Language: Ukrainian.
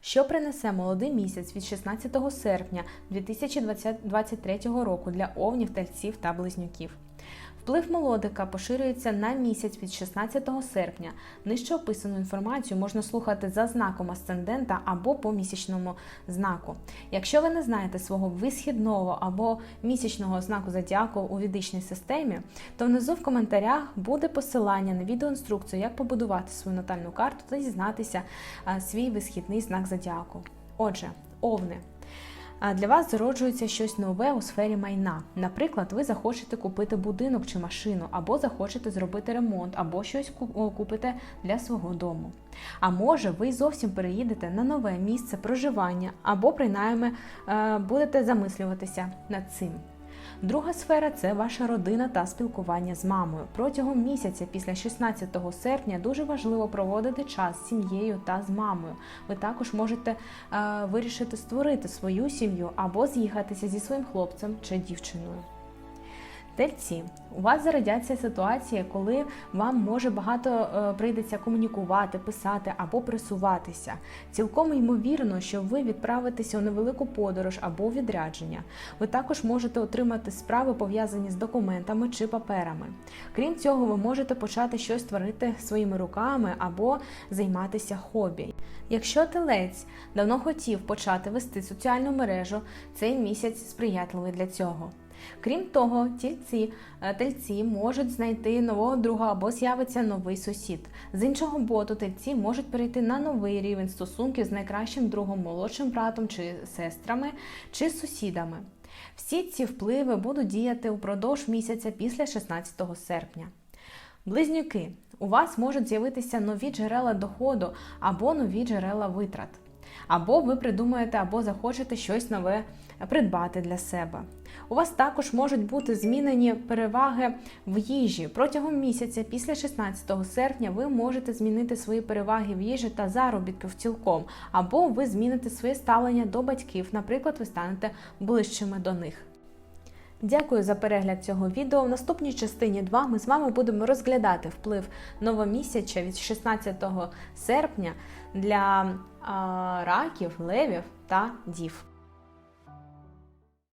Що принесе молодий місяць від 16 серпня 2023 року для овнів, тельців та близнюків? Вплив молодика поширюється на місяць від 16 серпня. Нижче описану інформацію можна слухати за знаком асцендента або по місячному знаку. Якщо ви не знаєте свого висхідного або місячного знаку зодіаку у ведичній системі, то внизу в коментарях буде посилання на відеоінструкцію, як побудувати свою натальну карту та дізнатися свій висхідний знак зодіаку. Отже, овни. Для вас зароджується щось нове у сфері майна. Наприклад, ви захочете купити будинок чи машину, або захочете зробити ремонт, або щось купите для свого дому. А може, ви зовсім переїдете на нове місце проживання, або принаймні е, будете замислюватися над цим. Друга сфера це ваша родина та спілкування з мамою. Протягом місяця після 16 серпня дуже важливо проводити час з сім'єю та з мамою. Ви також можете е, вирішити створити свою сім'ю або з'їхатися зі своїм хлопцем чи дівчиною. Тельці, у вас зародяться ситуації, коли вам може багато е, прийдеться комунікувати, писати або пресуватися. Цілком ймовірно, що ви відправитеся у невелику подорож або відрядження. Ви також можете отримати справи пов'язані з документами чи паперами. Крім цього, ви можете почати щось творити своїми руками або займатися хобі. Якщо телець давно хотів почати вести соціальну мережу, цей місяць сприятливий для цього. Крім того, тільці, е, тельці можуть знайти нового друга або з'явиться новий сусід. З іншого боку, тельці можуть перейти на новий рівень стосунків з найкращим другом, молодшим братом чи сестрами, чи сусідами. Всі ці впливи будуть діяти упродовж місяця після 16 серпня. Близнюки, у вас можуть з'явитися нові джерела доходу або нові джерела витрат. Або ви придумаєте або захочете щось нове придбати для себе. У вас також можуть бути змінені переваги в їжі. Протягом місяця після 16 серпня ви можете змінити свої переваги в їжі та заробітків цілком, або ви зміните своє ставлення до батьків, наприклад, ви станете ближчими до них. Дякую за перегляд цього відео. В наступній частині 2 ми з вами будемо розглядати вплив новомісяча від 16 серпня для раків, левів та дів.